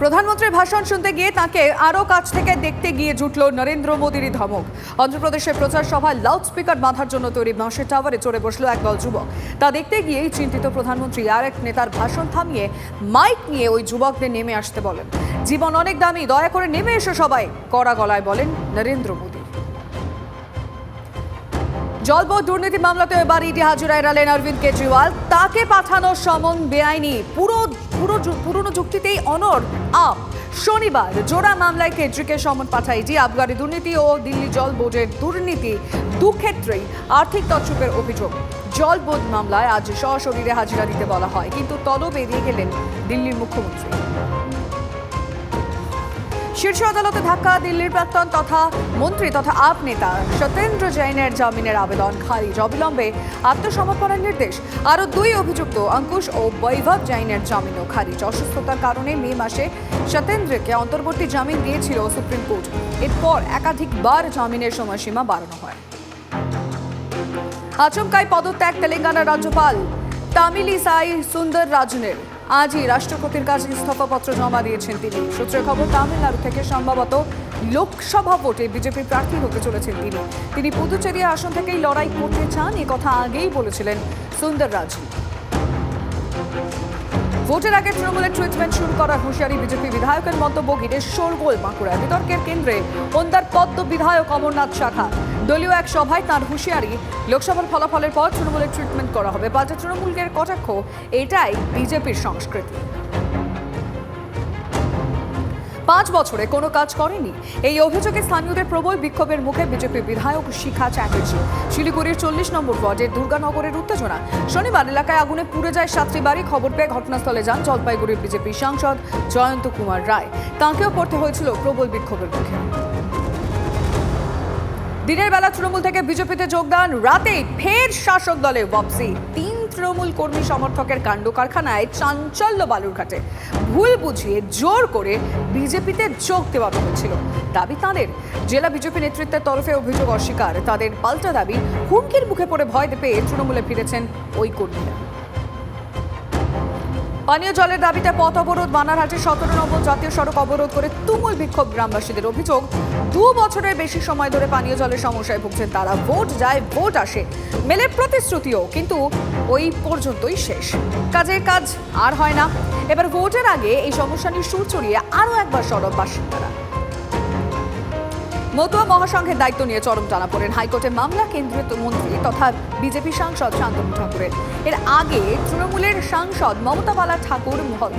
প্রধানমন্ত্রীর ভাষণ শুনতে গিয়ে তাকে আরও কাছ থেকে দেখতে গিয়ে জুটল নরেন্দ্র মোদীরই ধমক। অন্ধ্রপ্রদেশের প্রচার সভায় লাউড স্পিকার বাঁধার জন্য তৈরি বাঁশের টাওয়ারে চড়ে বসল একদল যুবক। তা দেখতে গিয়েই চিন্তিত প্রধানমন্ত্রী আর এক নেতার ভাষণ থামিয়ে মাইক নিয়ে ওই যুবকদের নেমে আসতে বলেন। জীবন অনেক দামি, দয়া করে নেমে এসো সবাই, কড়া গলায় বলেন নরেন্দ্র মোদী। জলবোধ দুর্নীতি মামলাতে এবার ইডি হাজিরা এড়ালেন অরবিন্দ কেজরিওয়াল। তাকে পাঠানো সমন বেআইনি, পুরো পুরো পুরনো যুক্তিতেই অনর আপ। শনিবার জোড়া মামলায় কেজরিকে সমন পাঠায় ইডি আবগারি দুর্নীতি ও দিল্লি জল বোর্ডের দুর্নীতি দুক্ষেত্রেই আর্থিক তৎসুকের অভিযোগ। জল বোর্ড মামলায় আজ সশরীরে হাজিরা দিতে বলা হয়, কিন্তু তলব এড়িয়ে গেলেন দিল্লির মুখ্যমন্ত্রী। শীর্ষ আদালতে ধাক্কা, দিল্লির প্রাক্তন তথা মন্ত্রী তথা আপ নেতা সত্যেন্দ্র জৈনের জামিনের আবেদন খারিজ। অবিলম্বে আত্মসমর্পণের নির্দেশ। আরও দুই অভিযুক্ত, অঙ্কুশ ও বৈভব জৈনের জামিনও খারিজ। অসুস্থতার কারণে মে মাসে সত্যেন্দ্রকে অন্তর্বর্তী জামিন দিয়েছিল সুপ্রিম কোর্ট। এরপর একাধিকবার জামিনের সময়সীমা বাড়ানো হয়। আচমকাই পদত্যাগ তেলেঙ্গানার রাজ্যপাল তামিলিসাই সুন্দর রাজনের আজই রাষ্ট্রপতির কাছে ইস্তফাপত্র জমা দিয়েছেন তিনি। সূত্রের খবর, তামিলনাড়ু থেকে সম্ভবত লোকসভা ভোটে বিজেপি প্রার্থী হতে চলেছেন তিনি। তিনি পুদুচেরি আসন থেকেই লড়াই করতে চান কথা আগেই বলেছিলেন সুন্দর রাজন ভোটের আগে তৃণমূলের ট্রিটমেন্ট শুরু করার হুঁশিয়ারি বিজেপি বিধায়কের মন্তব্য ঘিরে শোরগোল বাঁকুড়ায় বিতর্কের কেন্দ্রে ওন্দার পদ্ম বিধায়ক অমরনাথ শাখা। দলীয় এক সভায় তার হুঁশিয়ারি, লোকসভার ফলাফলের পর তৃণমূলের ট্রিটমেন্ট করা হবে। পাল্টা তৃণমূলের কটাক্ষ, এটাই বিজেপির সংস্কৃতি। পাঁচ বছরে কোনো কাজ করেনি। এই অভিযোগে স্থানীয়দের প্রবল বিক্ষোভের মুখে বিজেপি বিধায়ক শিখা চ্যাটার্জি। শিলিগুড়ির চল্লিশ নম্বর ওয়ার্ডের দুর্গানগরের উত্তেজনা। শনিবার এলাকায় আগুনে পুড়ে যায় সাতটি বাড়ি। খবর পেয়ে ঘটনাস্থলে যান জলপাইগুড়ির বিজেপি সাংসদ জয়ন্ত কুমার রায়। তাঁকেও পড়তে হয়েছিল প্রবল বিক্ষোভের মুখে। দিনের বেলা তৃণমূল থেকে বিজেপিতে যোগদান, রাতেই ফের শাসক দলে ওয়াপসি। তিন তৃণমূল কর্মী সমর্থকের কাণ্ড কারখানায় চাঞ্চল্য বালুরঘাটে। ভুল বুঝিয়ে জোর করে বিজেপিতে যোগ দেওয়া হয়েছিল। দাবি তাঁদের। জেলা বিজেপি নেতৃত্বের তরফে অভিযোগ অস্বীকার। তাদের পাল্টা দাবি হুমকির মুখে পড়ে ভয় পেয়ে তৃণমূলে ফিরেছেন ওই কর্মীরা। পানীয় জলের দাবিতে পথ অবরোধ বানারহাটের সতেরো নম্বর জাতীয় সড়ক অবরোধ করে তুমুল বিক্ষোভ গ্রামবাসীদের অভিযোগ। দু বছরের বেশি সময় ধরে পানীয় জলের সমস্যায় ভুগছেন তারা। ভোট যায়, ভোট আসে। মেলে প্রতিশ্রুতিও কিন্তু ওই পর্যন্তই শেষ। কাজের কাজ আর হয় না। এবার ভোটের আগে এই সমস্যা নিয়ে সুর চড়িয়ে আরও একবার সড়ক বাসিন্দারা। মতুয়া মহাসংঘের দায়িত্ব নিয়ে চরম টানা পড়েন হাইকোর্টে মামলা কেন্দ্রীয় মন্ত্রী তথা বিজেপি সাংসদ শান্তনু ঠাকুরের। এর আগে তৃণমূলের সাংসদ মমতা বালা ঠাকুর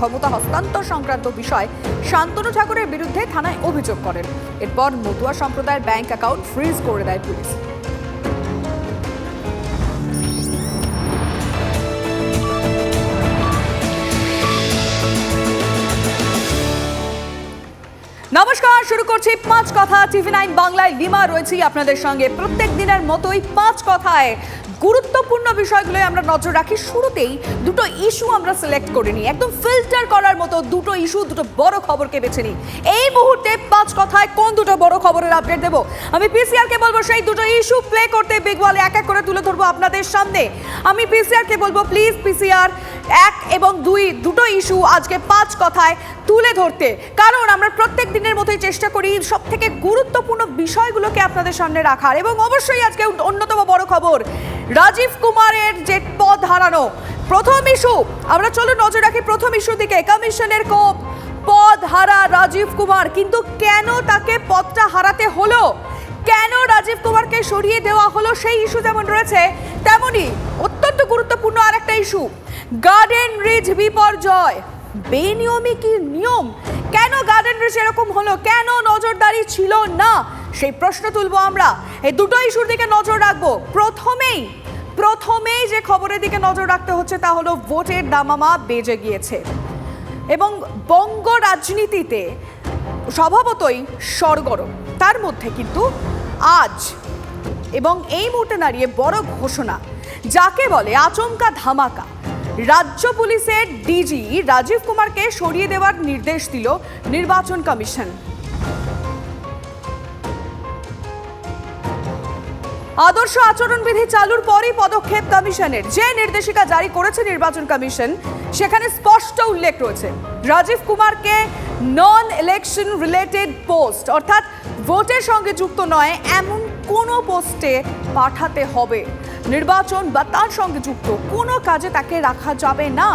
ক্ষমতা হস্তান্তর সংক্রান্ত বিষয় শান্তনু ঠাকুরের বিরুদ্ধে থানায় অভিযোগ করেন। এরপর মতুয়া সম্প্রদায়ের ব্যাংক অ্যাকাউন্ট ফ্রিজ করে দেয় পুলিশ। শুরু করছি পাঁচ কথা। টিভি নাইন বাংলায় লিমা রয়েছি আপনাদের সঙ্গে। প্রত্যেক দিনের মতোই পাঁচ কথায়। গুরুত্বপূর্ণ বিষয়গুলো আমরা নজর রাখি। শুরুতেই দুটো ইস্যু আমরা সিলেক্ট করে নিই। একদম ফিল্টার করার মতো দুটো ইস্যু দুটো বড় খবরকে বেছে নিই। এই মুহূর্তে পাঁচ কথায় কোন দুটো বড় খবরের আপডেট দেবো? আমি পিসিআর কে বলব, সেই দুটো ইস্যু প্লে করতে বিগ ওয়ালে এক এক করে তুলে ধরবো আপনাদের সামনে। আমি পিসিআর কে বলব প্লিজ পিসিআর এক এবং দুই দুটো ইস্যু আজকে পাঁচ কথায় তুলে ধরতে। কারণ আমরা প্রত্যেক দিনের মতোই চেষ্টা করি সব থেকে গুরুত্বপূর্ণ বিষয়গুলোকে আপনাদের সামনে রাখার। এবং অবশ্যই আজকে অন্যতম বড় খবর রাজীব কুমারের যে পদ হারানো, প্রথম ইস্যু আমরা চলো নজর রাখি প্রথম ইস্যু দিকে। কমিশনের কোপ পদ হারা রাজীব কুমার, কিন্তু কেন তাকে পদটা হারাতে হলো? কেন রাজীব কুমারকে সরিয়ে দেওয়া হলো? সেই ইস্যু যেমন রয়েছে তেমনি অত্যন্ত গুরুত্বপূর্ণ আরেকটা ইস্যু গার্ডেন রিজ বিপর্যয়। বেনিয়মে কি নিয়ম? কেন গার্ডেন রিজ এরকম হলো? কেন নজরদারি ছিল না? সেই প্রশ্ন তুলবো আমরা। এই দুটো ইস্যুর দিকে নজর রাখব। প্রথমেই প্রথমেই যে খবরের দিকে নজর রাখতে হচ্ছে তা হলো ভোটের দামামা বেজে গিয়েছে। এবং বঙ্গ রাজনীতিতে স্বভাবতই সরগরম। তার মধ্যে কিন্তু আজ এবং এই মুহূর্তে দাঁড়িয়ে বড় ঘোষণা, যাকে বলে আচমকা ধামাকা। রাজ্য পুলিশের ডিজি রাজীব কুমারকে সরিয়ে দেওয়ার নির্দেশ দিল নির্বাচন কমিশন। আদর্শ আচরণবিধি চালুর পরই পদক্ষেপ কমিশনের। যে নির্দেশিকা জারি করেছে নির্বাচন কমিশন, সেখানে স্পষ্ট উল্লেখ রয়েছে। রাজীব কুমারকে নন ইলেকশন রিলেটেড পোস্ট অর্থাৎ ভোটের সঙ্গে যুক্ত নয়, এমন কোনো পোস্টে পাঠাতে হবে। নির্বাচন বা তার সঙ্গে যুক্ত কোনো কাজে তাকে রাখা যাবে না।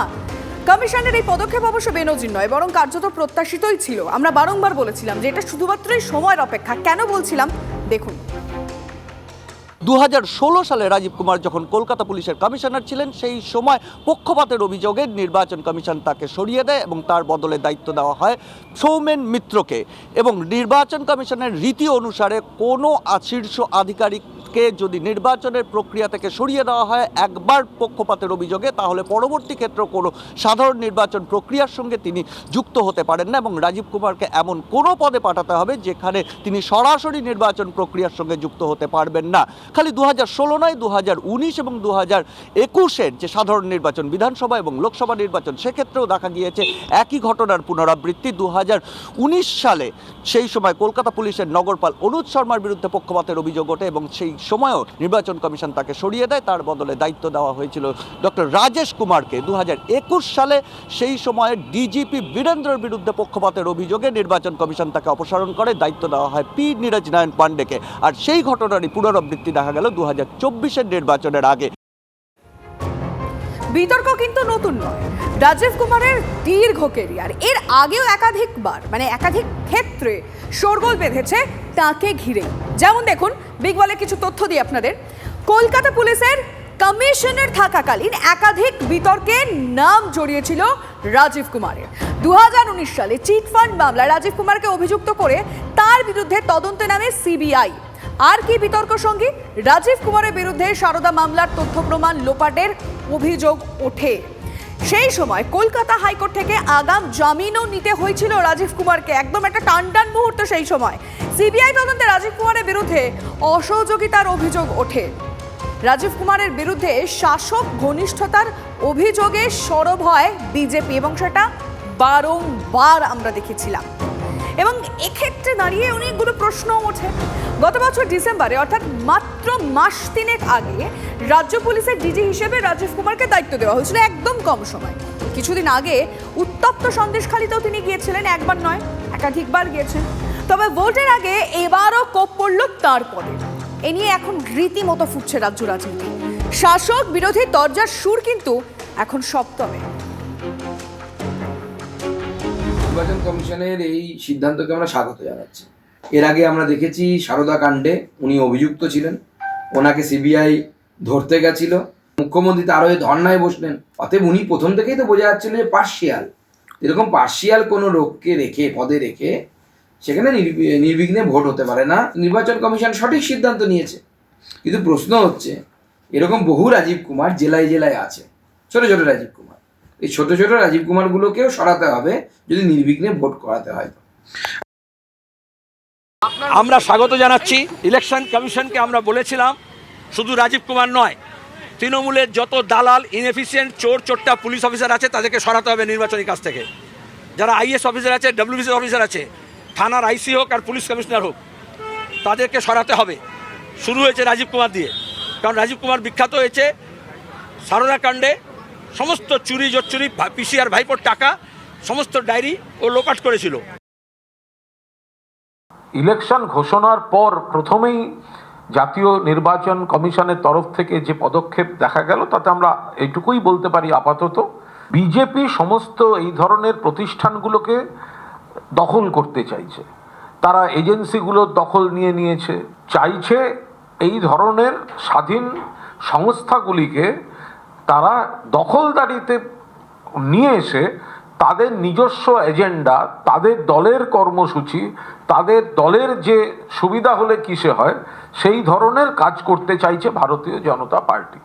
কমিশনের এই পদক্ষেপ অবশ্য বেনজির নয়, বরং কার্যত প্রত্যাশিতই ছিল। আমরা বারংবার বলেছিলাম যে এটা শুধুমাত্রই সময়ের অপেক্ষা। কেন বলছিলাম? দেখুন। দু হাজার ষোলো সালে রাজীব কুমার যখন কলকাতা পুলিশের কমিশনার ছিলেন, সেই সময় পক্ষপাতের অভিযোগে নির্বাচন কমিশন তাকে সরিয়ে দেয় এবং তার বদলে দায়িত্ব দেওয়া হয় সৌমেন মিত্রকে। এবং নির্বাচন কমিশনের রীতি অনুসারে কোনো শীর্ষ শীর্ষ আধিকারিককে যদি নির্বাচনের প্রক্রিয়া থেকে সরিয়ে দেওয়া হয়, একবার পক্ষপাতের অভিযোগে, তাহলে পরবর্তী ক্ষেত্রে কোনো সাধারণ নির্বাচন প্রক্রিয়ার সঙ্গে তিনি যুক্ত হতে পারেন না এবং রাজীব কুমারকে এমন কোনো পদে পাঠাতে হবে যেখানে তিনি সরাসরি নির্বাচন প্রক্রিয়ার সঙ্গে যুক্ত হতে পারবেন না। খালি দু হাজার ষোলো নয় দু হাজার উনিশ এবং দু হাজার একুশের যে সাধারণ নির্বাচন বিধানসভা এবং লোকসভা নির্বাচন, সেক্ষেত্রেও দেখা গিয়েছে একই ঘটনার পুনরাবৃত্তি। দু হাজার উনিশ সালে সেই সময় কলকাতা পুলিশের নগরপাল অনুজ শর্মার বিরুদ্ধে পক্ষপাতের অভিযোগ ওঠে এবং সেই সময়ও নির্বাচন কমিশন তাকে সরিয়ে দেয়। তার বদলে দায়িত্ব দেওয়া হয়েছিল ডক্টর রাজেশ কুমারকে। দু হাজার একুশ সালে সেই সময়ে ডিজিপি বীরেন্দ্রের বিরুদ্ধে পক্ষপাতের অভিযোগে নির্বাচন কমিশন তাকে অপসারণ করে। দায়িত্ব দেওয়া হয় পি নীরজ নারায়ণ পাণ্ডেকে আর সেই ঘটনারই পুনরাবৃত্তি দেখা গেল দু হাজার চব্বিশের নির্বাচনের আগে। বিতর্ক কিন্তু নতুন নয়। রাজীব কুমারের দীর্ঘ কেরিয়ার এর আগেও একাধিকবার মানে একাধিক ক্ষেত্রে শোরগোল বেঁধেছে তাকে ঘিরে। যেমন দেখুন বিগ বলে কিছু তথ্য দিই আপনাদের। কলকাতা পুলিশের কমিশনের থাকাকালীন একাধিক বিতর্কে নাম জড়িয়েছিল রাজীব কুমারের। দুহাজার উনিশ সালে চিটফান্ড মামলা রাজীব কুমারকে অভিযুক্ত করে তার বিরুদ্ধে তদন্তে নামে সিবিআই। আর কি বিতর্ক সঙ্গী? রাজীব কুমারের বিরুদ্ধে সারদা মামলার তথ্য প্রমাণ লোপাটের অভিযোগ ওঠে। সেই সময় কলকাতা হাইকোর্ট থেকে আগাম জামিনও নিতে হয়েছিল রাজীব কুমারকে। একদম একটা টানটান মুহূর্ত সেই সময়। সিবিআই তদন্তে রাজীব কুমারের বিরুদ্ধে অসহযোগিতার অভিযোগ ওঠে। রাজীব কুমারের বিরুদ্ধে শাসক ঘনিষ্ঠতার অভিযোগে সরব হয় বিজেপি এবং সেটা বারংবার আমরা দেখেছিলাম। এবং এক্ষেত্রে দাঁড়িয়ে অনেকগুলো প্রশ্ন ওঠে। গত বছর ডিসেম্বরে, অর্থাৎ মাত্র মাস তিনেক আগে, রাজ্য পুলিশের ডিজি হিসেবে রাজীব কুমারকে দায়িত্ব দেওয়া হয়েছিল একদম কম সময়। কিছুদিন আগে উত্তপ্ত সন্দেশখালিতেও তিনি গিয়েছিলেন, একবার নয়, একাধিকবার গিয়েছেন। তবে ভোটের আগে এবারও কোপ পড়ল তার পদে। এ নিয়ে এখন রীতিমতো ফুটছে রাজ্য রাজনীতি। শাসক বিরোধী দরজার সুর কিন্তু এখন সপ্তমে। নির্বাচন কমিশনের এই সিদ্ধান্তকে আমরা স্বাগত জানাচ্ছি। এর আগে আমরা দেখেছি সারদা কাণ্ডে উনি অভিযুক্ত ছিলেন। ওনাকে সিবিআই ধরতে গেছিল। মুখ্যমন্ত্রী তার এই ধর্নায় বসলেন। অতএব উনি প্রথম থেকেই তো বোঝা যাচ্ছিল যে পার্শিয়াল। এরকম পার্শিয়াল কোনো লোককে রেখে, পদে রেখে সেখানে নির্বি- নির্বিঘ্নে ভোট হতে পারে না। নির্বাচন কমিশন সঠিক সিদ্ধান্ত নিয়েছে। কিন্তু প্রশ্ন হচ্ছে, এরকম বহু রাজীব কুমার জেলায় জেলায় আছে। ছোট ছোট রাজীব কুমার। এই ছোট ছোট রাজীব কুমারগুলোকেও সরাতে হবে, যদি নির্বিঘ্নে ভোট করাতে হয়। আমরা স্বাগত জানাচ্ছি। ইলেকশন কমিশনকে আমরা বলেছিলাম, শুধু রাজীব কুমার নয়, তৃণমূলের যত দালাল ইনএফিসিয়েন্ট চোর চোরটা পুলিশ অফিসার আছে, তাদেরকে সরাতে হবে নির্বাচনী কাজ থেকে। যারা আইএস অফিসার আছে, ডব্লিউবিসি অফিসার আছে থানার আইসি হোক আর পুলিশ কমিশনার হোক, তাদেরকে সরাতে হবে। শুরু হয়েছে রাজীব কুমার দিয়ে। কারণ রাজীব কুমার বিখ্যাত হয়েছে সারদা কাণ্ডে। সমস্ত চুরি জোচ্চুরি পিসিআর ভাইপোর টাকা, সমস্ত ডায়েরি ও লোপাট করেছিল। ইলেকশন ঘোষণার পর প্রথমেই জাতীয় নির্বাচন কমিশনের তরফ থেকে যে পদক্ষেপ দেখা গেল, তাতে আমরা এইটুকুই বলতে পারি আপাতত। বিজেপি সমস্ত এই ধরনের প্রতিষ্ঠানগুলোকে দখল করতে চাইছে। তারা এজেন্সিগুলোর দখল নিয়ে নিয়েছে। চাইছে এই ধরনের স্বাধীন সংস্থাগুলিকে তারা দখলদারিতে নিয়ে এসে তাদের নিজস্ব এজেন্ডা, তাদের দলের কর্মসূচি, তাদের দলের যে সুবিধা হলে কিসে হয়, সেই ধরনের কাজ করতে চাইছে ভারতীয় জনতা পার্টি।